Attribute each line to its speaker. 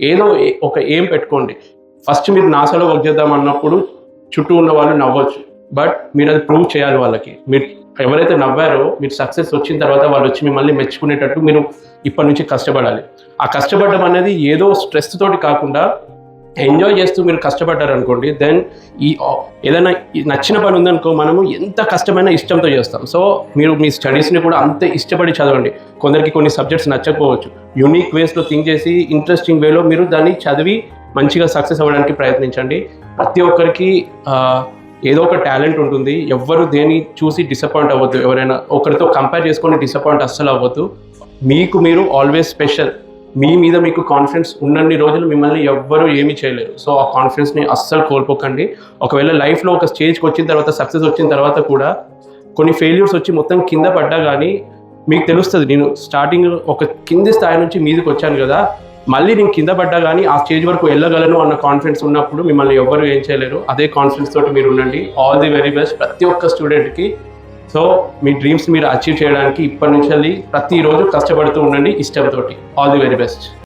Speaker 1: ఏదో ఏ- ఒక ఏం పెట్టుకోండి. ఫస్ట్ మీరు నాసాలో వర్క్ చేద్దాం అన్నప్పుడు చుట్టూ ఉన్న వాళ్ళు నవ్వచ్చు. బట్ మీరు అది ప్రూవ్ చేయాలి వాళ్ళకి. మీరు ఎవరైతే నవ్వారో మీరు సక్సెస్ వచ్చిన తర్వాత వాళ్ళు వచ్చి మిమ్మల్ని మెచ్చుకునేటట్టు మీరు ఇప్పటి నుంచి కష్టపడాలి. ఆ కష్టపడడం అనేది ఏదో స్ట్రెస్ తోటి కాకుండా ఎంజాయ్ చేస్తూ మీరు కష్టపడ్డారు అనుకోండి దెన్ ఈ ఏదైనా నచ్చిన పని ఉందనుకో మనము ఎంత కష్టమైనా ఇష్టంతో చేస్తాం. సో మీరు మీ స్టడీస్ని కూడా అంతే ఇష్టపడి చదవండి. కొందరికి కొన్ని సబ్జెక్ట్స్ నచ్చకపోవచ్చు. యూనిక్ వేస్లో థింక్ చేసి ఇంట్రెస్టింగ్ వేలో మీరు దాన్ని చదివి మంచిగా సక్సెస్ అవ్వడానికి ప్రయత్నించండి. ప్రతి ఒక్కరికి ఏదో ఒక టాలెంట్ ఉంటుంది. ఎవ్వరు దేని చూసి డిసప్పాయింట్ అవ్వద్దు. ఎవరైనా ఒకరితో కంపేర్ చేసుకొని డిసప్పాయింట్ అస్సలు అవ్వద్దు. మీకు మీరు ఆల్వేస్ స్పెషల్ మీ మీద మీకు కాన్ఫిడెన్స్ ఉన్నన్ని రోజులు మిమ్మల్ని ఎవ్వరు ఏమీ చేయలేరు. సో ఆ కాన్ఫిడెన్స్ని అస్సలు కోల్పోకండి. ఒకవేళ లైఫ్లో ఒక స్టేజ్కి వచ్చిన తర్వాత సక్సెస్ వచ్చిన తర్వాత కూడా కొన్ని ఫెయిల్యూర్స్ వచ్చి మొత్తం కింద పడ్డా కానీ మీకు తెలుస్తుంది. నేను స్టార్టింగ్ ఒక కింది స్థాయి నుంచి మీదకి వచ్చాను కదా మళ్ళీ నేను కింద పడ్డా కానీ ఆ స్టేజ్ వరకు వెళ్ళగలను అన్న కాన్ఫిడెన్స్ ఉన్నప్పుడు మిమ్మల్ని ఎవ్వరు ఏం చేయలేరు. అదే కాన్ఫిడెన్స్ తోటి మీరు ఉండండి. ఆల్ ది వెరీ బెస్ట్ ప్రతి ఒక్క స్టూడెంట్కి సో మీ డ్రీమ్స్ మీరు అచీవ్ చేయడానికి ఇప్పటి నుంచి ప్రతిరోజు కష్టపడుతూ ఉండండి ఇష్టంతోటి. All the very best